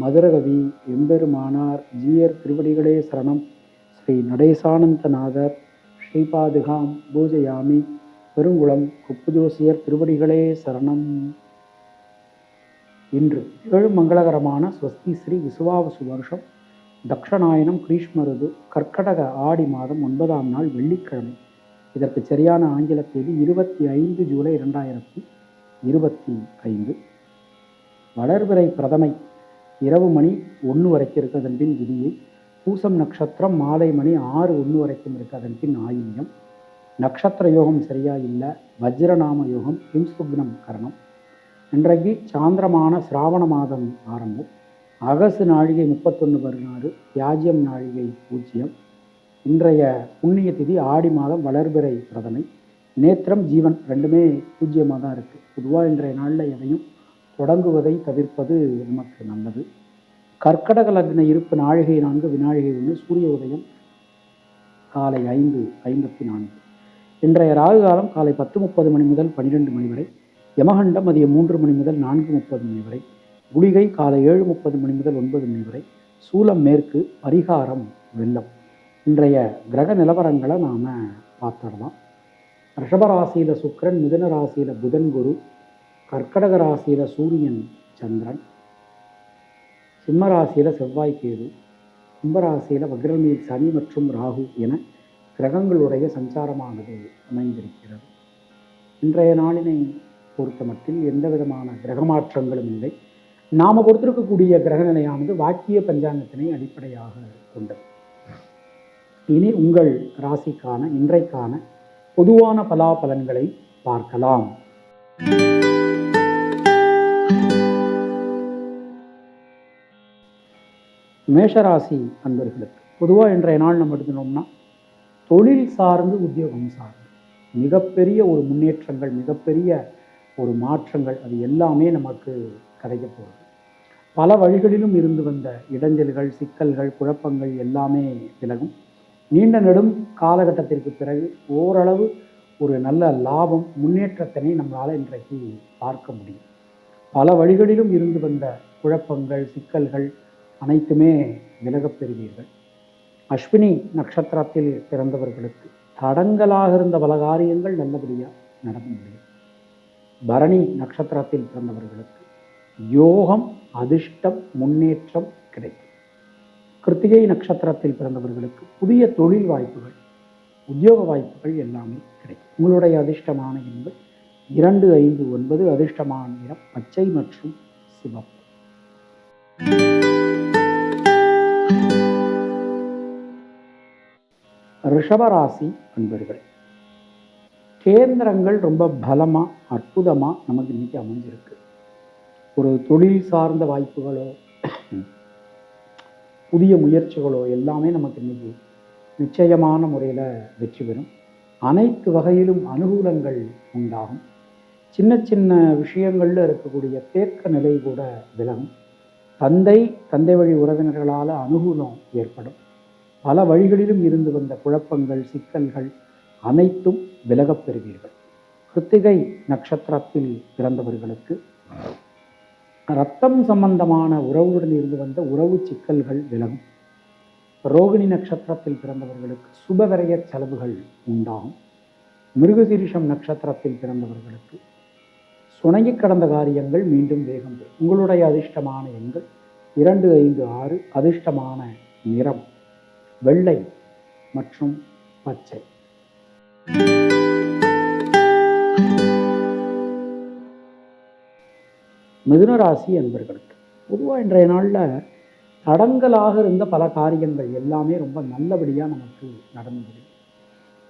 மதுரகவி எம்பெருமானார் ஜீயர் திருவடிகளே சரணம். ஸ்ரீ நடேசானந்தநாதர் ஸ்ரீபாதுகாம் பூஜயாமி பெருங்குளம் குப்புஜோசியர் திருவடிகளே சரணம். இன்று ஏழு மங்களகரமான ஸ்வஸ்தி ஸ்ரீ விசுவாவசு வருஷம். தக்ஷநாயனம் கிரீஷ்மருது கர்க்கடக ஆடி மாதம் ஒன்பதாம் நாள் வெள்ளிக்கிழமை. இதற்கு சரியான ஆங்கில தேதி இருபத்தி ஐந்து ஜூலை இரண்டாயிரத்தி இருபத்தி ஐந்து. வளர்பிறை பிரதமை இரவு மணி ஒன்று வரைக்கும் இருக்கு அதன் பின் விதியை பூசம் நட்சத்திரம் மாலை மணி ஆறு ஒன்று வரைக்கும் இருக்கு அதன் பின் ஆயில்யம். நட்சத்திர யோகம் சரியா இல்லை வஜ்ரநாம யோகம் ஹிம்சுக்னம் கரணம். இன்றைக்கு சாந்திரமான சிராவண மாதம் ஆரம்பம். அகசு நாழிகை முப்பத்தொன்று பதினாறு தியாஜ்யம் நாழிகை பூஜ்ஜியம். இன்றைய புண்ணிய திதி ஆடி மாதம் வளர்பிறை பிரதமை. நேத்திரம் ஜீவன் ரெண்டுமே பூஜ்ஜியமாக தான் இருக்குது பொதுவாக இன்றைய நாளில் எதையும் தொடங்குவதை தவிர்ப்பது நமக்கு நல்லது. கர்க்கடக லக்ன இருப்பு நாழிகை நான்கு வினாழிகை ஒன்று சூரிய உதயம் காலை ஐந்து ஐம்பத்தி நான்கு. இன்றைய ராகு காலம் காலை பத்து முப்பது மணி முதல் பன்னிரெண்டு மணி வரை யமகண்டம் மதியம் மூன்று மணி முதல் நான்கு முப்பது மணி வரை குளிகை காலை ஏழு முப்பது மணி முதல் ஒன்பது மணி வரை சூலம் மேற்கு பரிகாரம் வெள்ளம். இன்றைய கிரக நிலவரங்களை நாம் பார்த்துடலாம். ரிஷபராசியில் சுக்கிரன் மிதன ராசியில் புதன் குரு கர்க்கடக ராசியில் சூரியன் சந்திரன் சிம்ம ராசியில் செவ்வாய் கேது கும்பராசியில் வக்ரமீர் சனி மற்றும் ராகு என கிரகங்களுடைய சஞ்சாரமானது அமைந்திருக்கிறது. இன்றைய நாளினை பொறுத்தமட்டில் எந்த விதமான கிரக மாற்றங்களும் இல்லை. நாம் பொறுத்திருக்கக்கூடிய கிரக நிலையானது வாக்கிய பஞ்சாங்கத்தினை அடிப்படையாக கொண்டது. இனி உங்கள் ராசிக்கான இன்றைக்கான பொதுவான பலாபலன்களை பார்க்கலாம். மேஷராசி அன்பர்களுக்கு பொதுவாக இன்றைய நாள் நம்ம எடுத்துனோம்னா தொழில் சார்ந்து உத்தியோகம் சார்ந்து மிகப்பெரிய ஒரு முன்னேற்றங்கள் மிகப்பெரிய ஒரு மாற்றங்கள் அது எல்லாமே நமக்கு கிடைக்க போகுது. பல வழிகளிலும் இருந்து வந்த இடைஞ்சல்கள் சிக்கல்கள் குழப்பங்கள் எல்லாமே விலகும். நீண்ட நெடும் காலகட்டத்திற்கு பிறகு ஓரளவு ஒரு நல்ல லாபம் முன்னேற்றத்தினை நம்மளால் இன்றைக்கு பார்க்க முடியும். பல வழிகளிலும் இருந்து வந்த குழப்பங்கள் சிக்கல்கள் அனைத்துமே விலகப் பெறுவீர்கள். அஸ்வினி நட்சத்திரத்தில் பிறந்தவர்களுக்கு தடங்கலாக இருந்த பல காரியங்கள் நல்லபடியாக நடந்து முடியும். பரணி நட்சத்திரத்தில் பிறந்தவர்களுக்கு யோகம் அதிர்ஷ்டம் முன்னேற்றம் கிடைக்கும். கிருத்திகை நட்சத்திரத்தில் பிறந்தவர்களுக்கு புதிய தொழில் வாய்ப்புகள் உத்தியோக வாய்ப்புகள் எல்லாமே கிடைக்கும். உங்களுடைய அதிர்ஷ்டமான எண்கள் இரண்டு ஐந்து ஒன்பது அதிர்ஷ்டமான நிறம் பச்சை மற்றும் சிவப்பு. ரிஷபராசி அன்பர்கள் கேந்திரங்கள் ரொம்ப பலமாக அற்புதமாக நமக்கு இன்னைக்கு அமைஞ்சிருக்கு. ஒரு தொழில் சார்ந்த வாய்ப்புகளோ புதிய முயற்சிகளோ எல்லாமே நமக்கு இன்னைக்கு நிச்சயமான முறையில் வெற்றி பெறும். அனைத்து வகையிலும் அனுகூலங்கள் உண்டாகும். சின்ன சின்ன விஷயங்களில் இருக்கக்கூடிய தேக்க நிலை கூட விலகும். தந்தை தந்தை வழி உறவினர்களால் அனுகூலம் ஏற்படும். பல வழிகளிலும் இருந்து வந்த குழப்பங்கள் சிக்கல்கள் அனைத்தும் விலகப் பெறுவீர்கள். கிருத்திகை நட்சத்திரத்தில் பிறந்தவர்களுக்கு ரத்தம் சம்பந்தமான உறவுடன் இருந்து வந்த உறவு சிக்கல்கள் விலகும். ரோகிணி நட்சத்திரத்தில் பிறந்தவர்களுக்கு சுபவரைய செலவுகள் உண்டாகும். மிருகசீரிஷம் நட்சத்திரத்தில் பிறந்தவர்களுக்கு சுணங்கி கடந்த காரியங்கள் மீண்டும் வேகம் பெறும். உங்களுடைய அதிர்ஷ்டமான எண்கள் இரண்டு ஐந்து ஆறு அதிர்ஷ்டமான நிறம். வெள்ளை மற்றும் பச்சை. மிதுனராசி என்பர்களுக்கு பொதுவாக இன்றைய நாளில் தடங்கலாக இருந்த பல காரியங்கள் எல்லாமே ரொம்ப நல்லபடியாக நமக்கு நடந்து முடியும்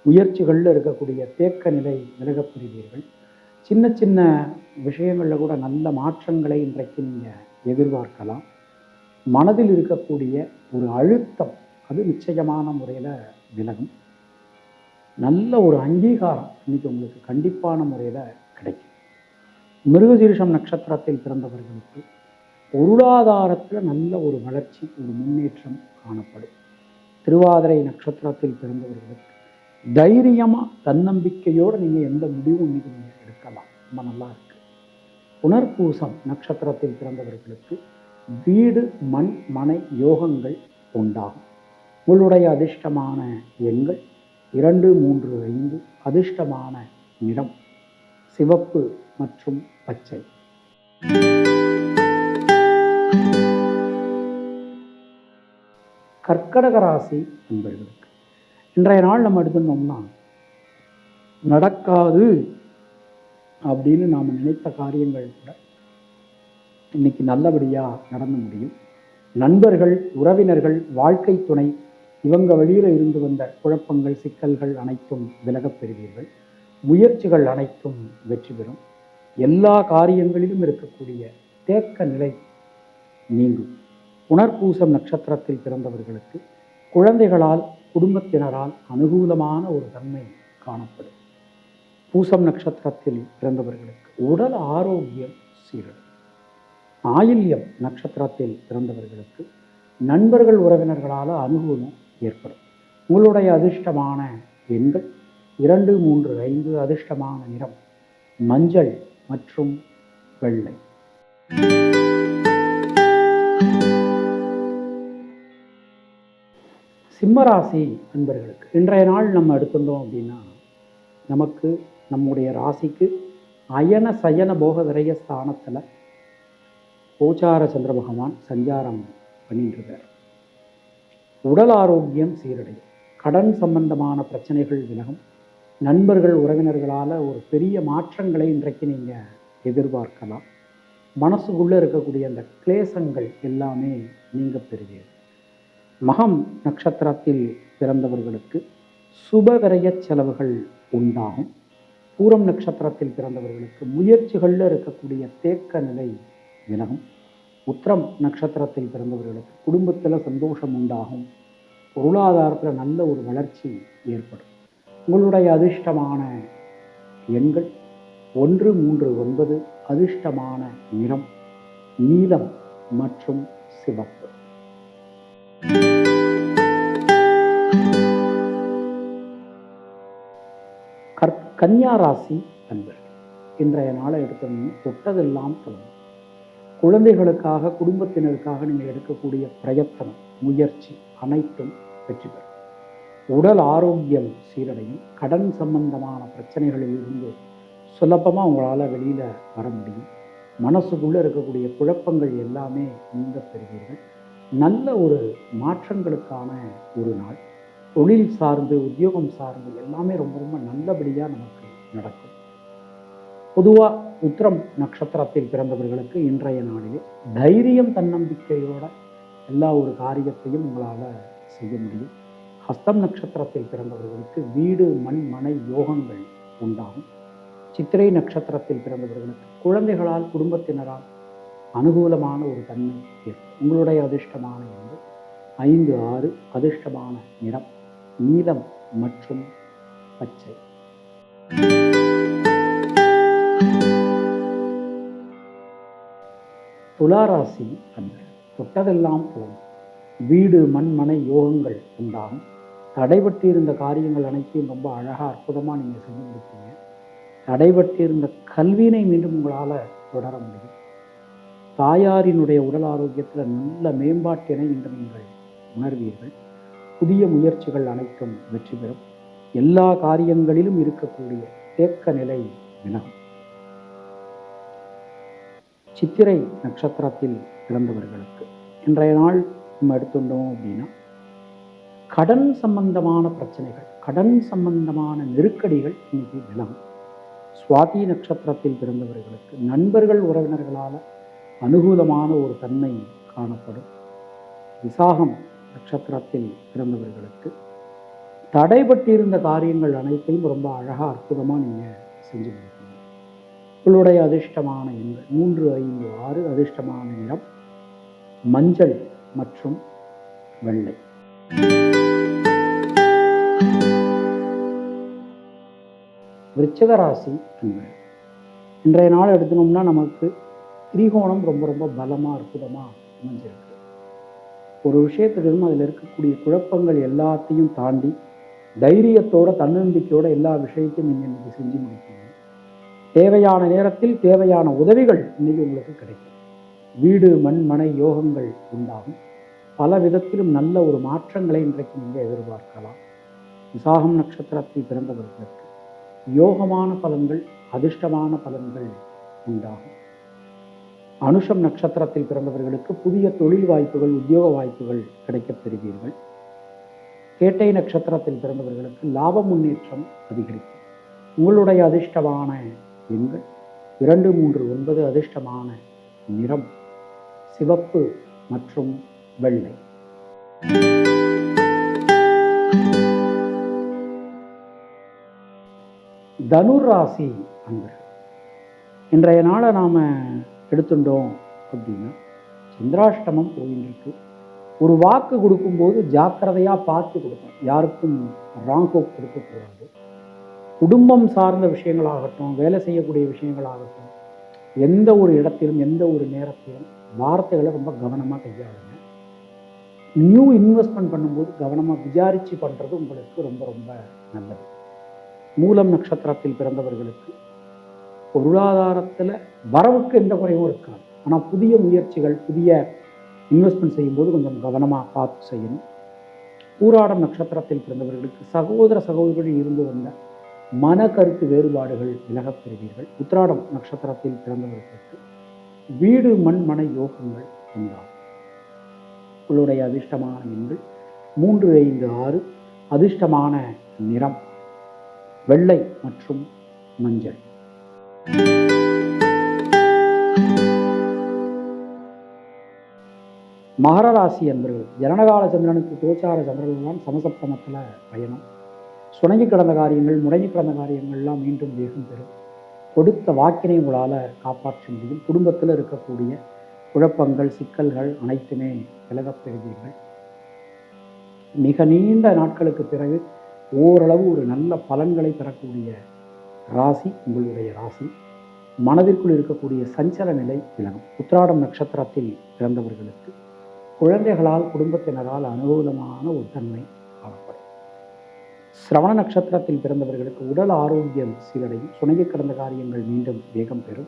முயற்சிகளில் இருக்கக்கூடிய தேக்க நிலை விலகப் பெறுவீர்கள். சின்ன சின்ன விஷயங்களில் கூட நல்ல மாற்றங்களை இன்றைக்கு நீங்கள் எதிர்பார்க்கலாம். மனதில் இருக்கக்கூடிய ஒரு அழுத்தம் அது நிச்சயமான முறையில் விலகும். நல்ல ஒரு அங்கீகாரம் இன்னைக்கு உங்களுக்கு கண்டிப்பான முறையில் கிடைக்கும். மிருகசீரிஷம் நட்சத்திரத்தில் பிறந்தவர்களுக்கு பொருளாதாரத்தில் நல்ல ஒரு வளர்ச்சி ஒரு முன்னேற்றம் காணப்படும். திருவாதிரை நட்சத்திரத்தில் பிறந்தவர்களுக்கு தைரியமாக தன்னம்பிக்கையோடு நீங்கள் எந்த முடிவும் இன்றைக்கி நீங்கள் எடுக்கலாம். ரொம்ப நல்லா இருக்கு. புனர்பூசம் நட்சத்திரத்தில் பிறந்தவர்களுக்கு வீடு மண் மனை யோகங்கள் உண்டாகும். உங்களுடைய அதிர்ஷ்டமான எண்கள் இரண்டு மூன்று ஐந்து அதிர்ஷ்டமான நிறம் சிவப்பு மற்றும் பச்சை. கர்க்கடக ராசி என்பவர்களுக்கு இன்றைய நாள் நம்ம எடுத்துட்டோம்னா நடக்காது அப்படின்னு நாம் நினைத்த காரியங்கள் கூட இன்னைக்கு நல்லபடியாக நடந்து முடியும். நண்பர்கள் உறவினர்கள் வாழ்க்கை துணை இவங்க வழியில் இருந்து வந்த குழப்பங்கள் சிக்கல்கள் அனைத்தும் விலகப் பெறுவீர்கள். முயற்சிகள் அனைத்தும் வெற்றி பெறும். எல்லா காரியங்களிலும் இருக்கக்கூடிய தேக்க நிலை நீங்கும். புனர்பூசம் நட்சத்திரத்தில் பிறந்தவர்களுக்கு குழந்தைகளால் குடும்பத்தினரால் அனுகூலமான ஒரு தன்மை காணப்படும். பூசம் நட்சத்திரத்தில் பிறந்தவர்களுக்கு உடல் ஆரோக்கியம் சீரடும். ஆயில்யம் நட்சத்திரத்தில் பிறந்தவர்களுக்கு நண்பர்கள் உறவினர்களால் அனுகூலம் ஏற்படும். உங்களுடைய அதிர்ஷ்டமான எண்கள் இரண்டு மூன்று ஐந்து அதிர்ஷ்டமான நிறம் மஞ்சள் மற்றும் வெள்ளை. சிம்மராசி நண்பர்களுக்கு இன்றைய நாள் நம்ம எடுத்துட்டோம் அப்படின்னா நமக்கு நம்முடைய ராசிக்கு அயன சயன போக விரைய ஸ்தானத்தில் கோச்சார சந்திர பகவான் சஞ்சாரம் பண்ணிட்டு இருக்கார். உடல் ஆரோக்கியம் சீரடையும். கடன் சம்பந்தமான பிரச்சனைகள் விலகும். நண்பர்கள் உறவினர்களால் ஒரு பெரிய மாற்றங்களை இன்றைக்கு நீங்கள் எதிர்பார்க்கலாம். மனசுக்குள்ளே இருக்கக்கூடிய அந்த கிளேசங்கள் எல்லாமே நீங்க பெறுவீர்கள். மகம் நட்சத்திரத்தில் பிறந்தவர்களுக்கு சுபவிரய செலவுகள் உண்டாகும். பூரம் நட்சத்திரத்தில் பிறந்தவர்களுக்கு முயற்சிகளில் இருக்கக்கூடிய தேக்க நிலை விலகும். உத்திரம் நட்சத்திரத்தில் பிறந்தவர்களுக்கு குடும்பத்தில் சந்தோஷம் உண்டாகும். பொருளாதாரத்தில் நல்ல ஒரு வளர்ச்சி ஏற்படும். உங்களுடைய அதிர்ஷ்டமான எண்கள் ஒன்று மூன்று ஒன்பது அதிர்ஷ்டமான நிறம் நீலம் மற்றும் சிவப்பு. கற் கன்னியா ராசி அன்பர்கள் இன்றைய நாளை எடுத்தோம்னா தொட்டதெல்லாம் தொடங்கும் குழந்தைகளுக்காக குடும்பத்தினருக்காக நீங்கள் எடுக்கக்கூடிய பிரயத்தனம் முயற்சி அனைத்தும் வெற்றி பெறும். உடல் ஆரோக்கியம் சீரடையும். கடன் சம்பந்தமான பிரச்சனைகளில் இருந்து சுலபமாக உங்களால் வெளியில் வர முடியும். மனசுக்குள்ளே இருக்கக்கூடிய குழப்பங்கள் எல்லாமே நீங்க பெறுவீர்கள். நல்ல ஒரு மாற்றங்களுக்கான ஒரு நாள். தொழில் சார்ந்து உத்தியோகம் சார்ந்து எல்லாமே ரொம்ப ரொம்ப நல்லபடியாக நமக்கு நடக்கும். பொதுவாக உத்திரம் நட்சத்திரத்தில் பிறந்தவர்களுக்கு இன்றைய நாளிலே தைரியம் தன்னம்பிக்கையோட எல்லா ஒரு காரியத்தையும் உங்களால் செய்ய முடியும். ஹஸ்தம் நட்சத்திரத்தில் பிறந்தவர்களுக்கு வீடு மண் மனை யோகங்கள் உண்டாகும். சித்திரை நட்சத்திரத்தில் பிறந்தவர்களுக்கு குழந்தைகளால் குடும்பத்தினரால் அனுகூலமான ஒரு தன்மை இருக்கும். உங்களுடைய அதிர்ஷ்டமான எண்கள் ஐந்து ஆறு அதிர்ஷ்டமான நிறம் நீலம் மற்றும் பச்சை. துளாராசி அன்று தொட்டதெல்லாம் போகும் வீடு மண் மனை யோகங்கள் உண்டாகும். தடைபட்டிருந்த காரியங்கள் அனைத்தையும் ரொம்ப அழகாக அற்புதமாக நீங்கள் செஞ்சு முடிப்பீங்க தடைபட்டிருந்த கல்வியினை மீண்டும் உங்களால் தொடர முடியும். தாயாரினுடைய உடல் ஆரோக்கியத்தில் நல்ல மேம்பாட்டினை இன்று நீங்கள் உணர்வீர்கள். புதிய முயற்சிகள் அனைத்தும் வெற்றி பெறும். எல்லா காரியங்களிலும் இருக்கக்கூடிய தேக்க நிலை விலகும். சித்திரை நட்சத்திரத்தில் பிறந்தவர்களுக்கு. இன்றைய நாள் நம்ம எடுத்துட்டோம் அப்படின்னா கடன் சம்பந்தமான பிரச்சனைகள் கடன் சம்பந்தமான நெருக்கடிகள் இன்னைக்கு விலகும். சுவாதி நட்சத்திரத்தில் பிறந்தவர்களுக்கு நண்பர்கள் உறவினர்களால் அனுகூலமான ஒரு தன்மை காணப்படும். விசாகம் நட்சத்திரத்தில் பிறந்தவர்களுக்கு தடைபட்டிருந்த காரியங்கள் அனைத்தையும் ரொம்ப அழகாக அற்புதமாக நீங்கள் செஞ்சு உங்களுடைய அதிர்ஷ்டமான எண்கள் மூன்று ஐந்து ஆறு அதிர்ஷ்டமான நிறம் மஞ்சள் மற்றும் வெள்ளை. விருச்சிக ராசி என்பது இன்றைய நாள் எடுத்தோம்னா நமக்கு திரிகோணம் ரொம்ப ரொம்ப பலமாக அற்புதமாக அமைஞ்சிருக்கு. ஒரு விஷயத்துக்கு அதில் இருக்கக்கூடிய குழப்பங்கள் எல்லாத்தையும் தாண்டி தைரியத்தோட தன்னம்பிக்கையோட எல்லா விஷயத்தையும் நீங்கள் இன்னைக்கு செஞ்சு முடிக்கணும் தேவையான நேரத்தில் தேவையான உதவிகள் இன்னைக்கு உங்களுக்கு கிடைக்கும். வீடு மண் மனை யோகங்கள் உண்டாகும். பல விதத்திலும் நல்ல ஒரு மாற்றங்களை இன்றைக்கு நீங்கள் எதிர்பார்க்கலாம். விசாகம் நட்சத்திரத்தில் பிறந்தவர்களுக்கு யோகமான பலன்கள் அதிர்ஷ்டமான பலன்கள் உண்டாகும். அனுஷம் நட்சத்திரத்தில் பிறந்தவர்களுக்கு புதிய தொழில் வாய்ப்புகள் உத்தியோக வாய்ப்புகள் கிடைக்கப் பெறுவீர்கள். கேட்டை நட்சத்திரத்தில் பிறந்தவர்களுக்கு லாப முன்னேற்றம் அதிகரிக்கும். உங்களுடைய அதிர்ஷ்டமான எண்கள் இரண்டு மூன்று ஒன்பது அதிர்ஷ்டமான நிறம் சிவப்பு மற்றும் வெள்ளை. தனுர் ராசி அன்பர்கள் இன்றைய நாளை நாம் எடுத்துட்டோம் அப்படின்னா சந்திராஷ்டமம் போயின்னு ஒரு வாக்கு கொடுக்கும்போது ஜாக்கிரதையாக பார்த்து கொடுக்கணும் யாருக்கும் ராங் கொடுக்கக்கூடாது. குடும்பம் சார்ந்த விஷயங்களாகட்டும் வேலை செய்யக்கூடிய விஷயங்களாகட்டும் எந்த ஒரு இடத்திலும் எந்த ஒரு நேரத்திலும் வார்த்தைகளை ரொம்ப கவனமாக கையாளுங்க. நியூ இன்வெஸ்ட்மெண்ட் பண்ணும்போது கவனமாக விசாரித்து பண்ணுறது உங்களுக்கு ரொம்ப ரொம்ப நல்லது. மூலம் நட்சத்திரத்தில் பிறந்தவர்களுக்கு பொருளாதாரத்தில் வரவுக்கு எந்த குறைவும் இருக்காது. ஆனால் புதிய முயற்சிகள் புதிய இன்வெஸ்ட்மெண்ட் செய்யும்போது கொஞ்சம் கவனமாக பார்த்து செய்யணும். ஊராடம் நட்சத்திரத்தில் பிறந்தவர்களுக்கு சகோதர சகோதரிகள் இருந்து வந்த மன கருத்து வேறுபாடுகள் விலகப் பெறுவீர்கள் உத்திராடம் நட்சத்திரத்தில் பிறந்தவர்களுக்கு வீடு மண் மனை யோகங்கள் உண்டாகும். உங்களுடைய அதிர்ஷ்டமான எண்கள் மூன்று ஐந்து ஆறு. அதிர்ஷ்டமான நிறம் வெள்ளை மற்றும் மஞ்சள். மகர ராசி என்பர்கள் ஜனனகால சந்திரனுக்கு கோச்சார சந்திரன் தான் சமசப்தமத்தில் பயணம். சுணங்கி கிடந்த காரியங்கள் முடங்கி கிடந்த காரியங்கள்லாம் மீண்டும் வேகம் பெறும். கொடுத்த வாக்கினை உங்களால் காப்பாற்ற முடியும். குடும்பத்தில் இருக்கக்கூடிய குழப்பங்கள் சிக்கல்கள் அனைத்துமே விலகப் பெறுவீர்கள். மிக நீண்ட நாட்களுக்கு பிறகு ஓரளவு ஒரு நல்ல பலன்களை பெறக்கூடிய ராசி உங்களுடைய ராசி. மனதிற்குள் இருக்கக்கூடிய சஞ்சல நிலை விலகும். உத்திராடம் நட்சத்திரத்தில் பிறந்தவர்களுக்கு குழந்தைகளால் குடும்பத்தினரால் அனுகூலமான ஒரு தன்மை காணப்படும். சிரவண நட்சத்திரத்தில் பிறந்தவர்களுக்கு உடல் ஆரோக்கியம் சீரடையும் சுணங்கி கடந்த காரியங்கள் மீண்டும் வேகம் பெறும்.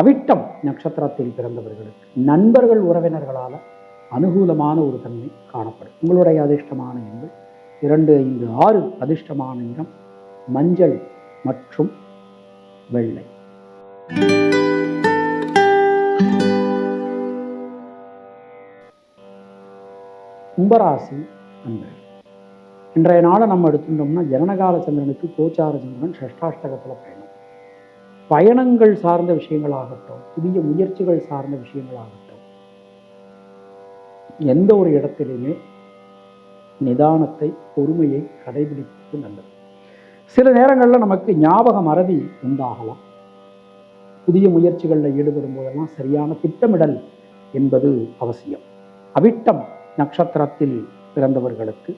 அவிட்டம் நட்சத்திரத்தில் பிறந்தவர்களுக்கு நண்பர்கள் உறவினர்களால் அனுகூலமான ஒரு தன்மை காணப்படும். உங்களுடைய அதிர்ஷ்டமான எண்கள் இரண்டு ஐந்து ஆறு அதிர்ஷ்டமான நிறம் மஞ்சள் மற்றும் வெள்ளை. கும்பராசி அன்பர்கள் இன்றைய நாளை நம்ம எடுத்துட்டோம்னா ஜனனகால சந்திரனுக்கு கோச்சார சந்திரன் ஷஷ்டாஷ்டகத்தில் பயணம். பயணங்கள் சார்ந்த விஷயங்களாகட்டும் புதிய முயற்சிகள் சார்ந்த விஷயங்களாகட்டும் எந்த ஒரு இடத்திலையுமே நிதானத்தை பொறுமையை கடைபிடிப்பது நல்லது. சில நேரங்களில் நமக்கு ஞாபக மறதி உண்டாகலாம். புதிய முயற்சிகளில் ஈடுபடும் போதெல்லாம் சரியான திட்டமிடல் என்பது அவசியம். அவிட்டம் நட்சத்திரத்தில் பிறந்தவர்களுக்கு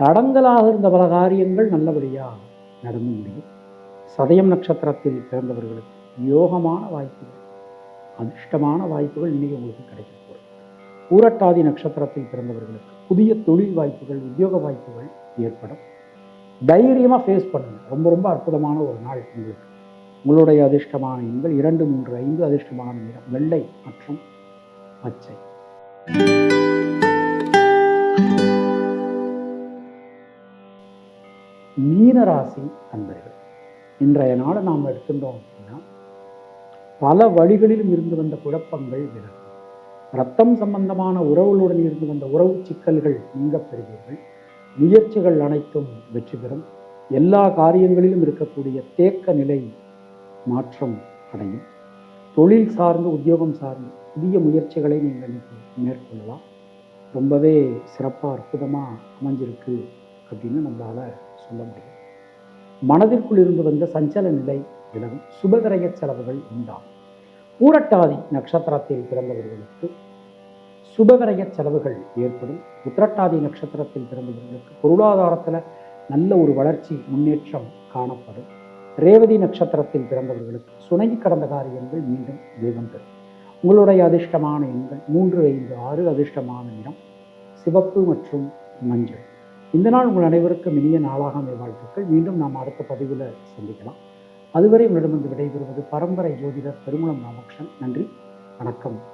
தடங்களாக இருந்த பல காரியங்கள் நல்லபடியாக நடந்து முடியும். சதயம் நட்சத்திரத்தில் பிறந்தவர்களுக்கு யோகமான வாய்ப்புகள் அதிர்ஷ்டமான வாய்ப்புகள் இன்னைக்கு உங்களுக்கு கிடைக்க போகிறது. பூரட்டாதி நட்சத்திரத்தில் பிறந்தவர்களுக்கு புதிய தொழில் வாய்ப்புகள் உத்தியோக வாய்ப்புகள் ஏற்படும். தைரியமாக ஃபேஸ் பண்ணுங்கள் ரொம்ப ரொம்ப அற்புதமான ஒரு நாள் உங்களுக்கு. உங்களுடைய அதிர்ஷ்டமான எண்கள் இரண்டு மூன்று ஐந்து அதிர்ஷ்டமான நிறம் வெள்ளை மற்றும் பச்சை. மீனராசி அன்பர்கள் இன்றைய நாளை நாம் எடுத்துட்டோம் அப்படின்னா பல வழிகளிலும் இருந்து வந்த குழப்பங்கள் விலகும். ரத்தம் சம்பந்தமான உறவுகளுடன் இருந்து வந்த உறவு சிக்கல்கள் நீங்கப் பெறுவீர்கள் முயற்சிகள் அனைத்தும் வெற்றி பெறும். எல்லா காரியங்களிலும் இருக்கக்கூடிய தேக்க நிலை மாற்றம் அடையும். தொழில் சார்ந்து உத்தியோகம் சார்ந்து புதிய முயற்சிகளை நீங்கள் இன்னைக்கு மேற்கொள்ளலாம். ரொம்பவே சிறப்பாக அற்புதமாக அமைஞ்சிருக்கு அப்படின்னு நம்மளால் சொல்ல முடியும். மனதிற்குள் இருந்து வந்த சஞ்சல நிலை விலகும் சுபகிரக செலவுகள் உண்டாகும். பூரட்டாதி நட்சத்திரத்தில் பிறந்தவர்களுக்கு சுபகரைய செலவுகள் ஏற்படும். உத்திரட்டாதி நட்சத்திரத்தில் பிறந்தவர்களுக்கு பொருளாதாரத்தில் நல்ல ஒரு வளர்ச்சி முன்னேற்றம் காணப்படும். ரேவதி நட்சத்திரத்தில் பிறந்தவர்களுக்கு சுணங்கி கடந்த காரியங்கள் மீண்டும் வேகம் பெறும் உங்களுடைய அதிர்ஷ்டமான எண்கள் மூன்று ஐந்து ஆறு அதிர்ஷ்டமான நிறம் சிவப்பு மற்றும் மஞ்சள். இந்த நாள் உங்கள் அனைவருக்கும் இனிய நாளாக அமைய வாழ்த்துக்கள். மீண்டும் நாம் அடுத்த பதிவில் சந்திக்கலாம். அதுவரை உங்களிடமிருந்து விடைபெறுவது பரம்பரை ஜோதிடர் பெருமளம் ராமகிருஷ்ணன் நன்றி. வணக்கம்.